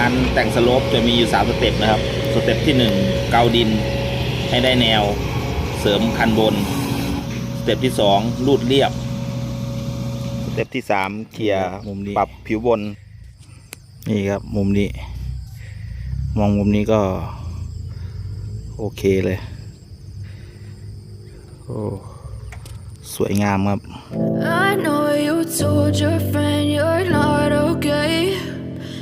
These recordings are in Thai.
งานแต่งสโลปจะมีอยู่สามสเต็ปนะครับ สเต็ปที่หนึ่งเกาดินให้ได้แนวเสริมคันบน สเต็ปที่สองรูดเรียบ สเต็ปที่สามเคลียร์มุมนี้ปรับผิวบน นี่ครับมุมนี้ มองมุมนี้ก็ โอเคเลย โอ้สวยงามครับ I know you told your friend you're not okay.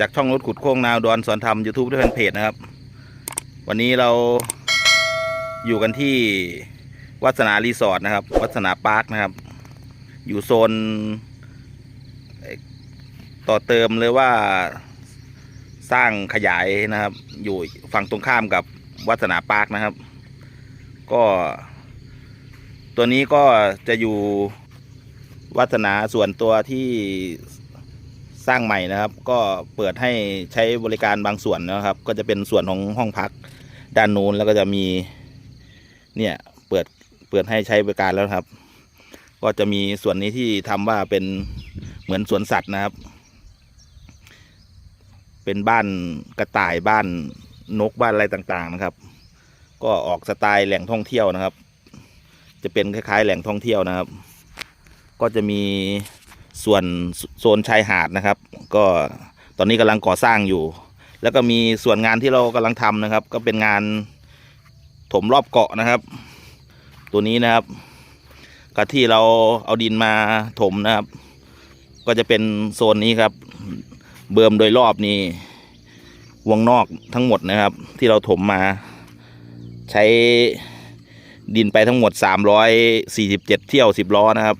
จากช่องรถขุดโค้งนาวดอนสอนธรรมยูทูบด้วยแฟนเพจนะครับ วันนี้เราอยู่กันที่วัฒนารีสอร์ทนะครับ วัฒนาพาร์คนะครับ อยู่โซน ต่อเติมเลยว่าสร้างขยายนะครับ อยู่ฝั่งตรงข้ามกับวัฒนาพาร์คนะครับ ก็ ตัวนี้ก็จะอยู่วัฒนาส่วนตัวที่ สร้างใหม่นะครับ ก็เปิดให้ใช้บริการบางส่วนนะครับ ก็จะเป็นส่วนของห้องพักด้านนู้นแล้วก็จะมี เนี่ยเปิดเปิดให้ใช้บริการแล้วครับ ก็จะมีส่วนนี้ที่ทำว่าเป็นเหมือนสวนสัตว์นะครับ เป็นบ้านกระต่ายบ้านนกบ้านอะไรต่างๆนะครับ ก็ออกสไตล์แหล่งท่องเที่ยวนะครับ จะเป็นคล้ายๆ แหล่งท่องเที่ยวนะครับ ก็จะมี ส่วนโซนชายหาดนะครับ ก็ตอนนี้กำลังก่อสร้างอยู่ แล้วก็มีส่วนงานที่เรากำลังทำนะครับ ก็เป็นงานถมรอบเกาะนะครับ ตัวนี้นะครับก็ที่เราเอาดินมาถมนะครับ ก็จะเป็นโซนนี้ครับ เบิ่มโดยรอบนี้วงนอกทั้งหมดนะครับ ที่เราถมมา ใช้ดินไปทั้งหมด 347 เที่ยว 10 ล้อนะครับ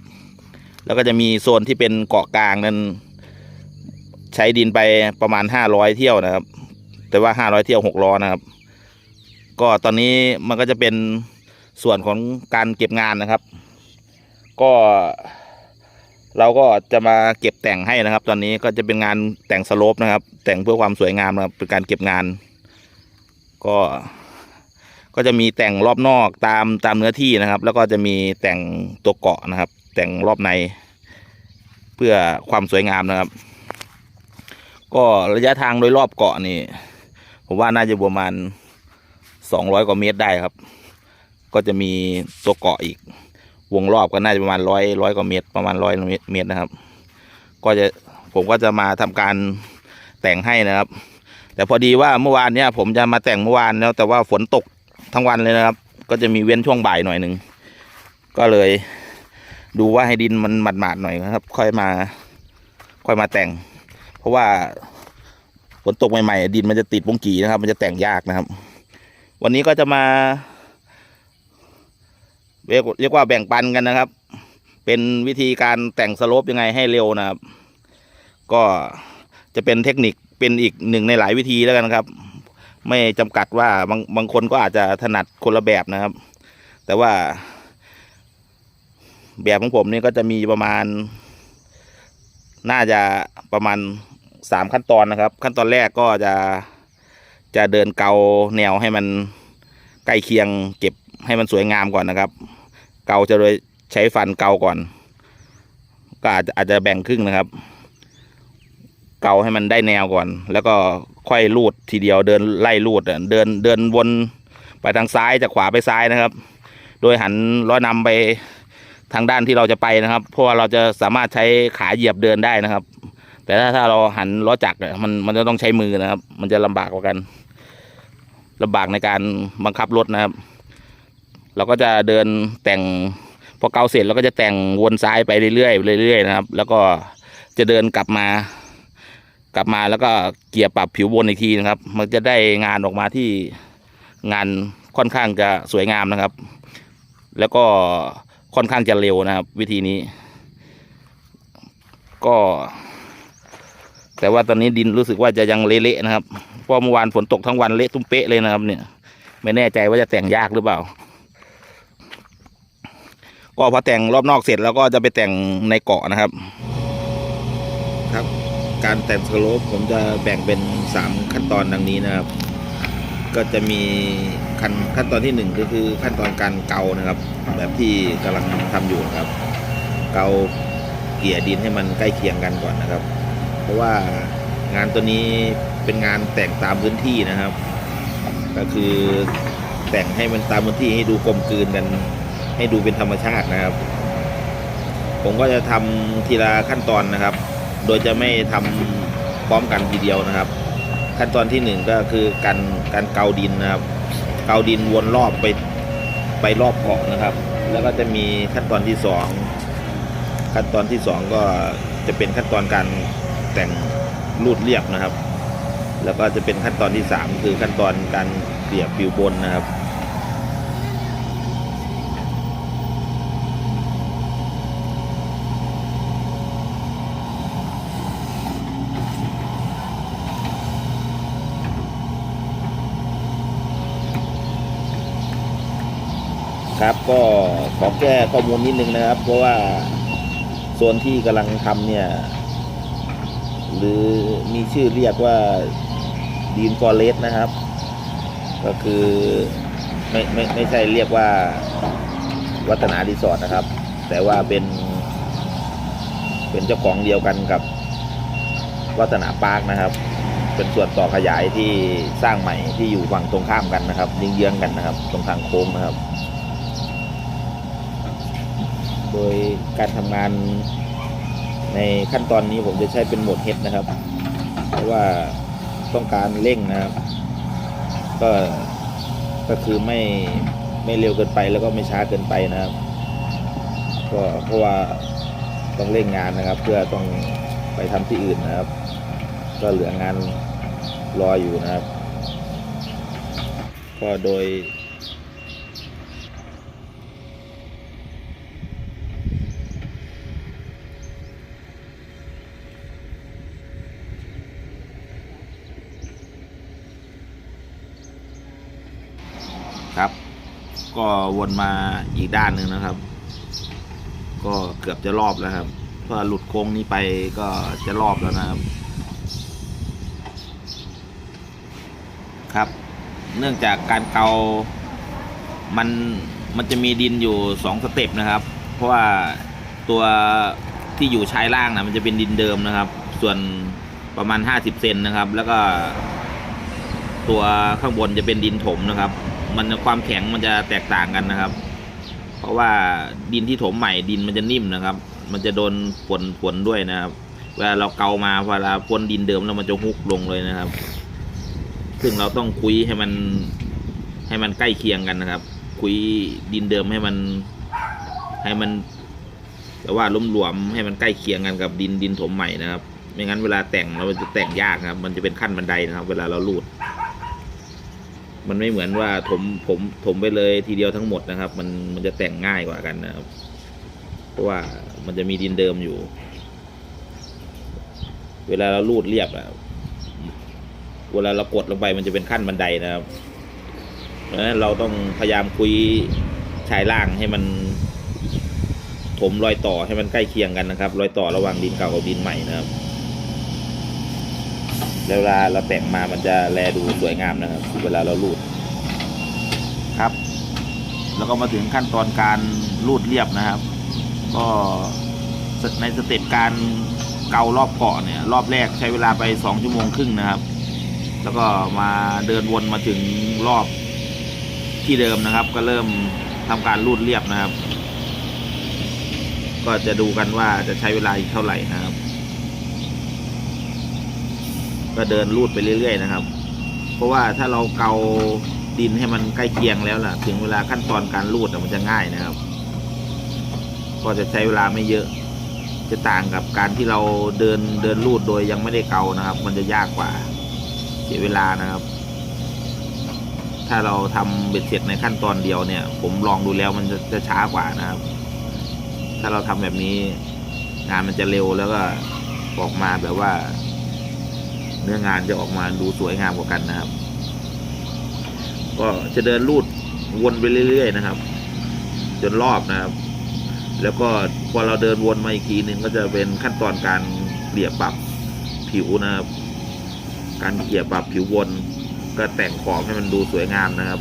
แล้วก็จะมีโซนที่เป็นเกาะกลางนั้น ใช้ดินไปประมาณห้าร้อยเที่ยวนะครับ แต่ว่าห้าร้อยเที่ยวหกล้อนะครับ ก็ตอนนี้มันก็จะเป็นส่วนของการเก็บงานนะครับ ก็ เราก็จะมาเก็บแต่งให้นะครับ ตอนนี้ก็จะเป็นงานแต่งสโลปนะครับ แต่งเพื่อความสวยงามนะครับเป็นการเก็บงาน ก็ก็จะมีแต่งรอบนอกตามตามเนื้อที่นะครับ แล้วก็จะมีแต่งตัวเกาะนะครับ แต่งรอบในเพื่อความสวยงามนะครับ ก็ระยะทางโดยรอบเกาะนี่ ผมว่าน่าจะประมาณสองร้อยกว่าเมตรได้ครับ ก็จะมีตัวเกาะอีก วงรอบก็น่าจะประมาณร้อยร้อยกว่าเมตร ประมาณร้อยเมตรนะครับ ก็จะผมก็จะมาทำการแต่งให้นะครับ แต่พอดีว่าเมื่อวานเนี้ยผมจะมาแต่งเมื่อวานแล้ว แต่ว่าฝนตกทั้งวันเลยนะครับ ก็จะมีเว้นช่วงบ่ายหน่อยหนึ่งก็เลย ดูว่าให้ดินมันหมาดๆหน่อยนะครับ ค่อยมา ค่อยมาแต่ง เพราะว่าฝนตกใหม่ๆดินมันจะติดวงกีนะครับ มันจะแต่งยากนะครับ วันนี้ก็จะมาเรียกเรียกว่าแบ่งปันกันนะครับ เป็นวิธีการแต่งสโลปยังไงให้เร็วนะครับ ก็จะเป็นเทคนิคเป็นอีกหนึ่งในหลายวิธีแล้วกันครับ ไม่จำกัดว่าบางบางคนก็อาจจะถนัดคนละแบบนะครับ แต่ว่า แบบของผมนี่ก็จะมีประมาณ น่าจะประมาณสามขั้นตอนนะครับ ขั้นตอนแรกก็จะจะเดินเกาแนวให้มันใกล้เคียงเก็บให้มันสวยงามก่อนนะครับ เกาจะโดยใช้ฟันเกาก่อน ก็อาจจะอาจจะแบ่งครึ่งนะครับ เกาให้มันได้แนวก่อน แล้วก็ค่อยลูดทีเดียวเดินไล่ลูดเดินเดินวนไปทางซ้ายจากขวาไปซ้ายนะครับ โดยหันล้อนำไป ทางด้านที่เราจะไปนะครับ เพราะว่าเราจะสามารถใช้ขาเหยียบเดินได้นะครับ แต่ถ้าถ้าเราหันล้อจักรเนี่ยมันมันจะต้องใช้มือนะครับ มันจะลำบากกว่ากันลำบากในการบังคับรถนะครับ เราก็จะเดินแต่งพอเกาเสร็จเราก็จะแต่งวนซ้ายไปเรื่อยๆเรื่อยๆนะครับ แล้วก็จะเดินกลับมา กลับมาแล้วก็เกียร์ปรับผิวบนอีกทีนะครับ มันจะได้งานออกมาที่งานค่อนข้างจะสวยงามนะครับ แล้วก็ ค่อนข้างจะเร็วนะครับ วิธีนี้ ก็ แต่ว่าตอนนี้ดินรู้สึกว่าจะยังเละๆนะครับเพราะเมื่อวานฝนตกทั้งวันเละตุ้มเป๊ะเลยนะครับ เนี่ย ไม่แน่ใจว่าจะแต่งยากหรือเปล่า ก็พอแต่งรอบนอกเสร็จแล้วก็จะไปแต่งในเกาะนะครับ ครับ การแต่งสโลปผมจะแบ่งเป็นสามขั้นตอนดังนี้นะครับ ก็จะมีขั้นขั้นตอนที่หนึ่งก็คือขั้นตอนการเกานะครับ แบบที่กำลังทำอยู่นะครับ เกาเกลี่ยดินให้มันใกล้เคียงกันก่อนนะครับ เพราะว่างานตัวนี้เป็นงานแต่งตามพื้นที่นะครับ ก็คือแต่งให้มันตามพื้นที่ให้ดูกลมกลืนกัน ให้ดูเป็นธรรมชาตินะครับ ผมก็จะทำทีละขั้นตอนนะครับ โดยจะไม่ทำพร้อมกันทีเดียวนะครับ ขั้นตอนที่หนึ่งก็คือการการเกาดินนะครับ เกาดินวนรอบไปไปรอบเกาะนะครับ แล้วก็จะมีขั้นตอนที่สองขั้นตอนที่สองก็จะเป็นขั้นตอนการแต่งรูดเรียบนะครับ แล้วก็จะเป็นขั้นตอนที่สามคือขั้นตอนการเกลี่ยผิวบนนะครับ ครับ ก็ขอแก้ข้อมูลนิดนึงนะครับ เพราะว่าโซนที่กำลังทำเนี่ย หรือมีชื่อเรียกว่าดีนฟอเรสนะครับ ก็คือไม่ไม่ไม่ใช่เรียกว่าวัฒนารีสอร์ทนะครับ แต่ว่าเป็นเป็นเจ้าของเดียวกันกับวัฒนาปาร์คนะครับ เป็นส่วนต่อขยายที่สร้างใหม่ที่อยู่ฝั่งตรงข้ามกันนะครับยิงเยื้องกันนะครับ ตรงทางโค้งนะครับ โดยการทำงานในขั้นตอนนี้ผมจะใช้เป็นโหมดเฮดนะครับ เพราะว่าต้องการเร่งนะครับ ก็ก็คือไม่ไม่เร็วเกินไปแล้วก็ไม่ช้าเกินไปนะครับ ก็เพราะว่าต้องเร่งงานนะครับ เพื่อต้องไปทำที่อื่นนะครับ ก็เหลืองานรออยู่นะครับ ก็โดย ก็วนมาอีกด้านหนึ่งนะครับ ก็เกือบจะรอบแล้วครับเพราหลุดโค้งนี้ไปก็จะรอบแล้วนะครับ ครับ เนื่องจากการเกา มันมันจะมีดินอยู่สองสเต็ปนะครับ เพราะว่าตัวที่อยู่ชายล่างนะมันจะเป็นดินเดิมนะครับ ส่วนประมาณห้าสิบเซนนะครับ แล้วก็ ตัวข้างบนจะเป็นดินถมนะครับ มันความแข็งมันจะแตกต่างกันนะครับ เพราะว่าดินที่ถมใหม่ดินมันจะนิ่มนะครับ มันจะโดนฝนฝนด้วยนะครับเวลาเราเกามาเวลาพ้นดินเดิมแล้วมันจะฮุกลงเลยนะครับ ซึ่งเราต้องคุยให้มันให้มันใกล้เคียงกันนะครับ คุยดินเดิมให้มันให้มันแต่ว่าล้มหลวมให้มันใกล้เคียงกันกับดินดินถมใหม่นะครับ ไม่งั้นเวลาแต่งเราจะแต่งยากครับ มันจะเป็นขั้นบันไดนะครับ เวลาเราลูด มันไม่เหมือนว่าถมผมถมไปเลยทีเดียวทั้งหมดนะครับ มันมันจะแต่งง่ายกว่ากันนะครับ เพราะว่ามันจะมีดินเดิมอยู่ เวลาเราลูดเรียบอะเวลาเรากดลงไปมันจะเป็นขั้นบันไดนะครับเพราะฉะนั้นเราต้องพยายามคุยชายล่างให้มันถมรอยต่อให้มันใกล้เคียงกันนะครับ รอยต่อระหว่างดินเก่ากับดินใหม่นะครับ เวลาเราแต่งมามันจะแลดูสวยงามนะครับ เวลาเราลูดครับ แล้วก็มาถึงขั้นตอนการลูดเรียบนะครับ ก็ในสเต็ปการเการอบเกาะเนี่ย รอบแรกใช้เวลาไปสองชั่วโมงครึ่งนะครับ แล้วก็มาเดินวนมาถึงรอบที่เดิมนะครับ ก็เริ่มทำการลูดเรียบนะครับ ก็จะดูกันว่าจะใช้เวลาอีกเท่าไหร่นะครับ ก็เดินลูดไปเรื่อย ๆ นะครับ เพราะว่าถ้าเราเกาดินให้มันใกล้เคียงแล้วล่ะ ถึงเวลาขั้นตอนการลูดมันจะง่ายนะครับ ก็จะใช้เวลาไม่เยอะ จะต่างกับการที่เราเดินเดินลูดโดยยังไม่ได้เกานะครับ มันจะยากกว่าเสียเวลานะครับ ถ้าเราทำเบ็ดเสร็จในขั้นตอนเดียวเนี่ย ผมลองดูแล้วมันจะจะช้ากว่านะครับ ถ้าเราทำแบบนี้งานมันจะเร็วแล้วก็ออกมาแบบว่า เนื้องานจะออกมาดูสวยงามกว่ากันนะครับ ก็จะเดินลูดวนไปเรื่อย ๆ นะครับ จนรอบนะครับ แล้วก็พอเราเดินวนมาอีกทีหนึ่งก็จะเป็นขั้นตอนการเกลี่ยปรับผิวนะครับ การเกลี่ยปรับผิววนก็แต่งขอบให้มันดูสวยงามนะครับ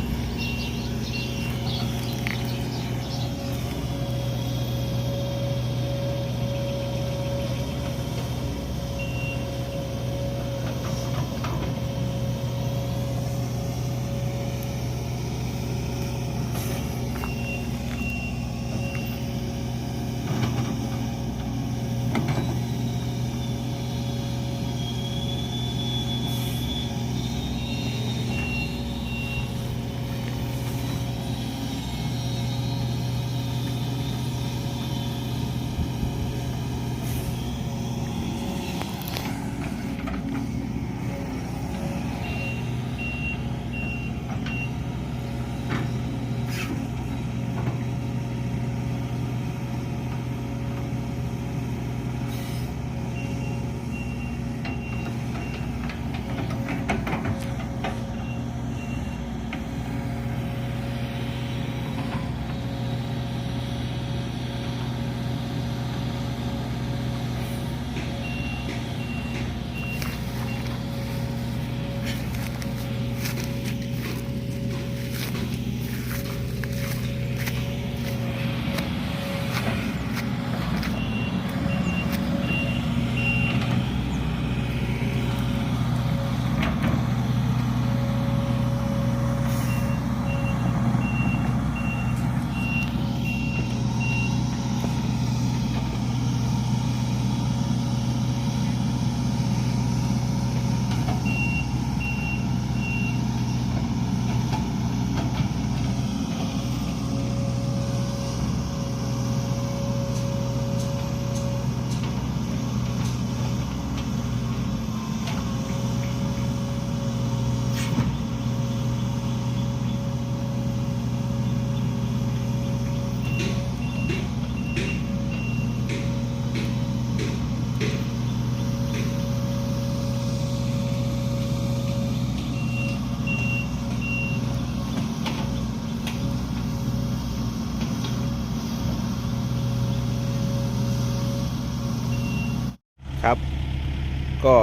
ครับ ก็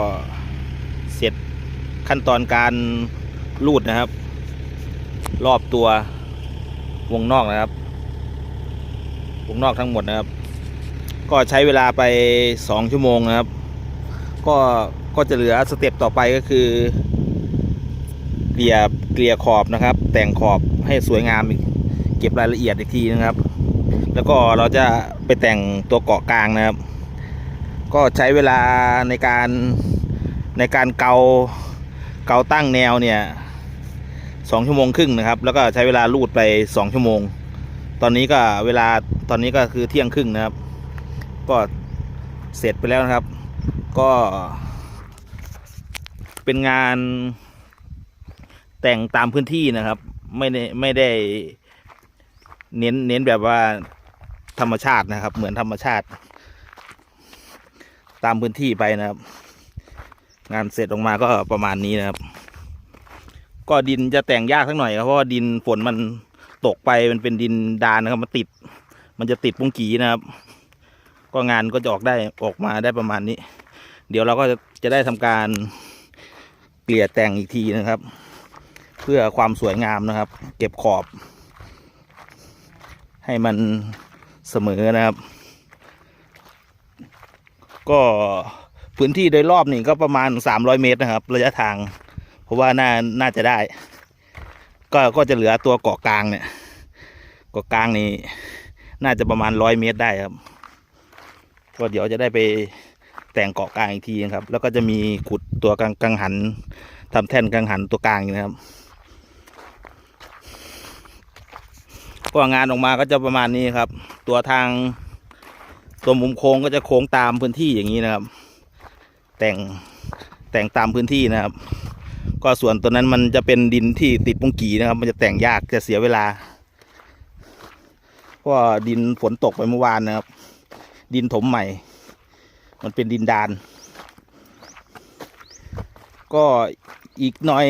เสร็จขั้นตอนการรูดนะครับ รอบตัววงนอกนะครับ วงนอกทั้งหมดนะครับ ก็ใช้เวลาไปสองชั่วโมงนะครับ ก็ก็จะเหลือสเต็ปต่อไปก็คือเกลี่ยเกลี่ยขอบนะครับ แต่งขอบให้สวยงามอีกเก็บรายละเอียดอีกทีนะครับ แล้วก็เราจะไปแต่งตัวเกาะกลางนะครับ ก็ใช้เวลาในการในการเกาเกาตั้งแนวเนี่ยสองชั่วโมงครึ่งนะครับ แล้วก็ใช้เวลาลูดไปสองชั่วโมง ตอนนี้ก็เวลาตอนนี้ก็คือเที่ยงครึ่งนะครับ ก็เสร็จไปแล้วนะครับ ก็ เป็นงานแต่งตามพื้นที่นะครับ ไม่ได้ไม่ได้เน้นเน้นแบบว่าธรรมชาตินะครับ เหมือนธรรมชาติ ตามพื้นที่ไปนะครับ งานเสร็จออกมาก็ประมาณนี้นะครับ ก็ดินจะแต่งยากสักหน่อยครับเพราะว่าดินฝนมันตกไปมันเป็นดินดานนะครับมันติด มันจะติดปุ้งกีนะครับ ก็งานก็จะออกได้ออกมาได้ประมาณนี้ เดี๋ยวเราก็จะจะได้ทำการเกลี่ยแต่งอีกทีนะครับ เพื่อความสวยงามนะครับ เก็บขอบ ให้มันเสมอนะครับ ก็พื้นที่โดยรอบนี่ก็ประมาณ 300 เมตรนะครับ ระยะทาง เพราะว่าน่าน่าจะได้ ก็ก็จะเหลือตัวเกาะกลางเนี่ยเกาะกลางนี่น่าจะประมาณร้อยเมตรได้ครับก็เดี๋ยวจะได้ไปแต่งเกาะกลางอีกทีนะครับ แล้วก็จะมีขุดตัวกังกังหันทำแท่นกังหันตัวกลางอยู่นะครับก็งานออกมาก็จะประมาณนี้ครับ ตัวทาง ตัวมุมโค้งก็จะโค้งตามพื้นที่อย่างนี้นะครับ แต่งแต่งตามพื้นที่นะครับ ก็ส่วนตัวนั้นมันจะเป็นดินที่ติดปุ้งกีนะครับ มันจะแต่งยากจะเสียเวลาเพราะดินฝนตกไปเมื่อวานนะครับ ดินถมใหม่ มันเป็นดินดาน ก็อีกหน่อย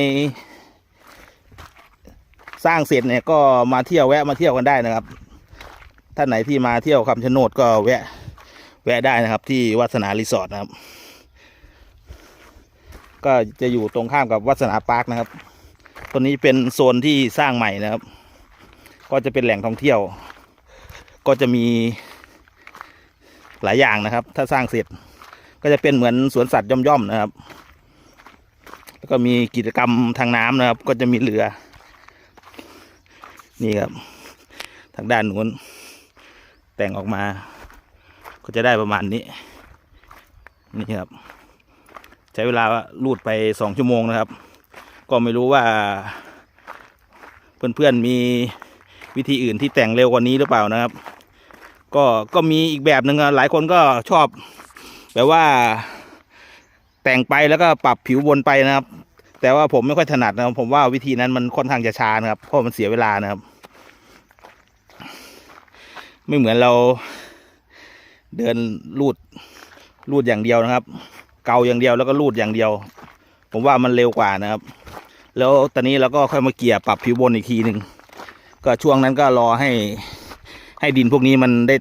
สร้างเสร็จเนี่ยก็มาเที่ยวแวะมาเที่ยวกันได้นะครับท่านไหนที่มาเที่ยวคำชะโนดก็แวะ แวะได้นะครับ ที่วัฒนารีสอร์ทนะครับ ก็จะอยู่ตรงข้ามกับวัฒนาปาร์คนะครับตัวนี้เป็นโซนที่สร้างใหม่นะครับ ก็จะเป็นแหล่งท่องเที่ยว ก็จะมีหลายอย่างนะครับ ถ้าสร้างเสร็จ ก็จะเป็นเหมือนสวนสัตว์ย่อมๆนะครับ แล้วก็มีกิจกรรมทางน้ำนะครับ ก็จะมีเรือ นี่ครับ ทางด้านนู้นแต่งออกมา ก็จะได้ประมาณนี้ นี่ครับ ใช้เวลาลูดไปสองชั่วโมงนะครับ ก็ไม่รู้ว่า เพื่อนๆมีวิธีอื่นที่แต่งเร็วกว่านี้หรือเปล่านะครับ ก็ก็มีอีกแบบหนึ่งอะหลายคนก็ชอบ แบบว่า แต่งไปแล้วก็ปรับผิวบนไปนะครับ แต่ว่าผมไม่ค่อยถนัดนะครับ ผมว่าวิธีนั้นมันค่อนข้างจะช้านะครับเพราะมันเสียเวลานะครับ ไม่เหมือนเรา เดินลูดลูดอย่างเดียวนะครับ เกาอย่างเดียวแล้วก็ลูดอย่างเดียว ผมว่ามันเร็วกว่านะครับ แล้วตอนนี้เราก็ค่อยมาเกี่ยปรับผิวบนอีกทีหนึ่งก็ช่วงนั้นก็รอให้ให้ดินพวกนี้มันได้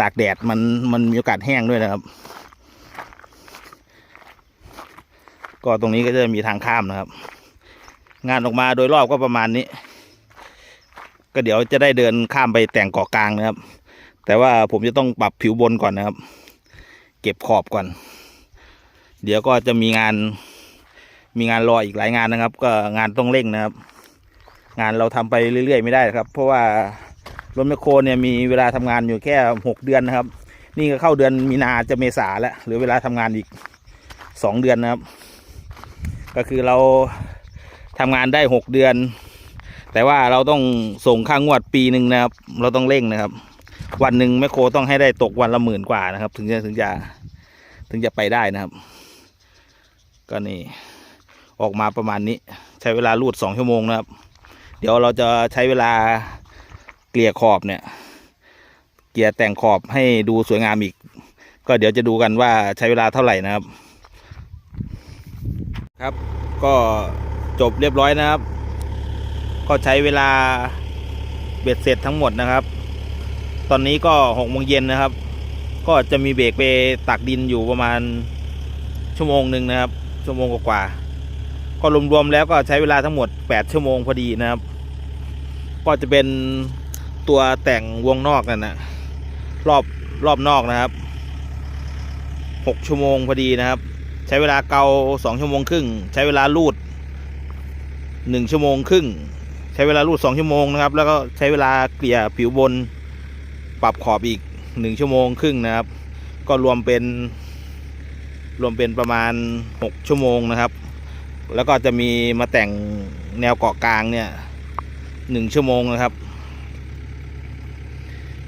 ตากแดดมันมันมีโอกาสแห้งด้วยนะครับ ก็ตรงนี้ก็จะมีทางข้ามนะครับ งานออกมาโดยรอบก็ประมาณนี้ ก็เดี๋ยวจะได้เดินข้ามไปแต่งเกาะกลางนะครับ แต่ว่าผมจะต้องปรับผิวบนก่อนนะครับ เก็บขอบก่อน เดี๋ยวก็จะมีงาน มีงานรออีกหลายงานนะครับ ก็งานต้องเร่งนะครับ งานเราทำไปเรื่อยๆไม่ได้ครับ เพราะว่ารถแมคโครเนี่ยมีเวลาทำงานอยู่แค่หกเดือนนะครับ นี่ก็เข้าเดือนมีนาจะเมษาแล้วหรือเวลาทำงานอีกสองเดือนนะครับ ก็คือเราทำงานได้หกเดือน แต่ว่าเราต้องส่งค่างวดปีหนึ่งนะครับ เราต้องเร่งนะครับ วันหนึ่งแมคโครต้องให้ได้ตกวันละหมื่นกว่านะครับ ถึงจะถึงจะถึงจะไปได้นะครับ ก็นี่ออกมาประมาณนี้ ใช้เวลาลูดสองชั่วโมงนะครับ เดี๋ยวเราจะใช้เวลาเกลี่ยขอบเนี่ย เกลี่ยแต่งขอบให้ดูสวยงามอีก ก็เดี๋ยวจะดูกันว่าใช้เวลาเท่าไหร่นะครับ ครับ ก็จบเรียบร้อยนะครับ ก็ใช้เวลาเบ็ดเสร็จทั้งหมดนะครับ ตอนนี้ก็หกโมงเย็นนะครับ ก็จะมีเบรกไปตักดินอยู่ประมาณชั่วโมงหนึ่งนะครับ ชั่วโมงกว่าๆก็รวมๆแล้วก็ใช้เวลาทั้งหมด 8 ชั่วโมงพอดีนะครับ ก็จะเป็นตัวแต่งวงนอกนั่นนะรอบรอบนอกนะครับ 6 ชั่วโมงพอดีนะครับ ใช้เวลาเกา 2 ชั่วโมงครึ่ง ใช้เวลาลูด 1 ชั่วโมงครึ่ง ใช้เวลาลูด 2 ชั่วโมงนะครับ แล้วก็ใช้เวลาเกลี่ยผิวบน ปรับขอบอีก1ชั่วโมงครึ่งนะครับ ก็รวมเป็น รวมเป็นประมาณ 6 ชั่วโมงนะครับ แล้วก็จะมีมาแต่งแนวเกาะกลางเนี่ยหนึ่งชั่วโมงนะครับ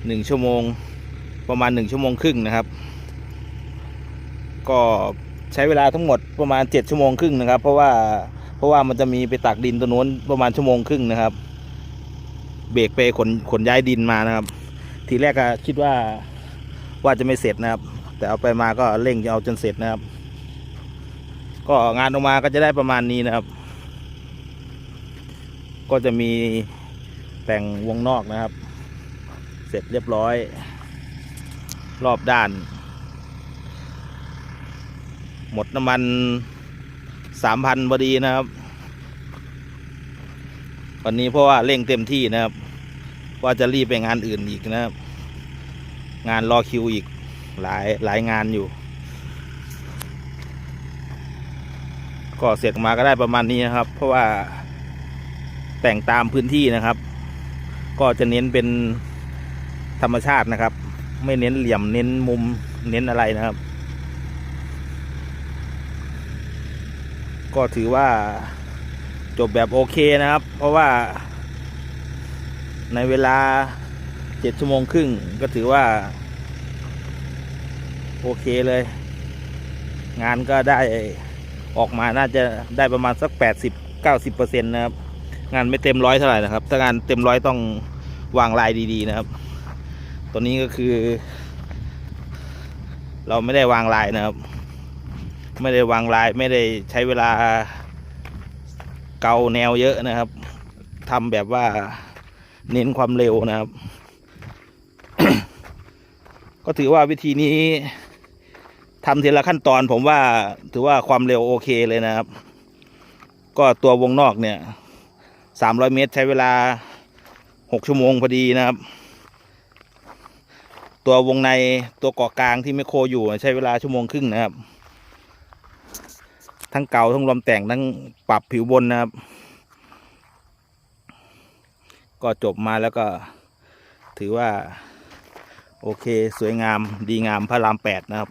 หนึ่งชั่วโมงประมาณหนึ่งชั่วโมงครึ่งนะครับ ก็ใช้เวลาทั้งหมดประมาณเจ็ดชั่วโมงครึ่งนะครับ เพราะว่าเพราะว่ามันจะมีไปตักดินตัวโน้นประมาณชั่วโมงครึ่งนะครับ เบรกไปขนขนย้ายดินมานะครับ ทีแรกก็คิดว่าว่าจะไม่เสร็จนะครับ แต่เอาไปมาก็เร่งจะเอาจนเสร็จนะครับ ก็งานออกมาก็จะได้ประมาณนี้นะครับ ก็จะมีแต่งวงนอกนะครับ เสร็จเรียบร้อย รอบด้าน หมดน้ำมันสามพันพอดีนะครับ วันนี้เพราะว่าเร่งเต็มที่นะครับ ว่าจะรีบไปงานอื่นอีกนะครับ งานรอคิวอีกหลายหลายงานอยู่ ก็เสร็จมาก็ได้ประมาณนี้นะครับ เพราะว่าแต่งตามพื้นที่นะครับ ก็จะเน้นเป็นธรรมชาตินะครับ ไม่เน้นเหลี่ยมเน้นมุมเน้นอะไรนะครับ ก็ถือว่าจบแบบโอเคนะครับ เพราะว่า ในเวลาเจ็ดชั่วโมงครึ่งก็ถือว่า โอเคเลย งานก็ได้ออกมาน่าจะได้ประมาณสักแปดสิบเก้าสิบเปอร์เซ็นต์นะครับ งานไม่เต็มร้อยเท่าไหร่นะครับ ถ้างานเต็มร้อยต้องวางลายดีๆนะครับ ตัวนี้ก็คือ เราไม่ได้วางลายนะครับ ไม่ได้วางลายไม่ได้ใช้เวลาเกาแนวเยอะนะครับทำแบบว่า เน้นความเร็วนะครับ ก็ถือว่าวิธีนี้ทำทีละขั้นตอนผมว่าถือว่าความเร็วโอเคเลยนะครับ ก็ตัววงนอกเนี่ยสามร้อยเมตรใช้เวลาหกชั่วโมงพอดีนะครับ ตัววงในตัวเกาะกลางที่ไมโครอยู่ใช้เวลาชั่วโมงครึ่งนะครับ ทั้งเก่าทั้งรวมแต่งทั้งปรับผิวบนนะครับ ก็จบมาแล้วก็ถือว่า โอเคสวยงามดีงามพระรามแปดนะครับ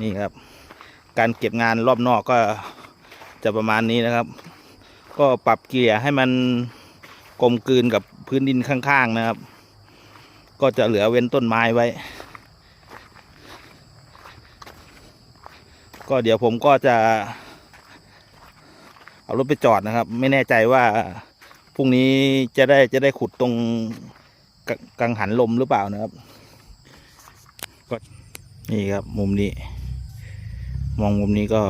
นี่ครับ การเก็บงานรอบนอกก็จะประมาณนี้นะครับ ก็ปรับเกียร์ให้มันกลมกลืนกับพื้นดินข้างๆนะครับ ก็จะเหลือเว้นต้นไม้ไว้ ก็เดี๋ยวผมก็จะ เอารถไปจอดนะครับ ไม่แน่ใจว่าพรุ่งนี้จะได้จะได้ขุดตรงกังหันลมหรือเปล่านะครับก็นี่ครับมุมนี้ มองมุมนี้ก็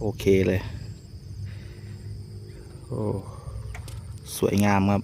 โอเคเลย โอ้ สวยงามครับ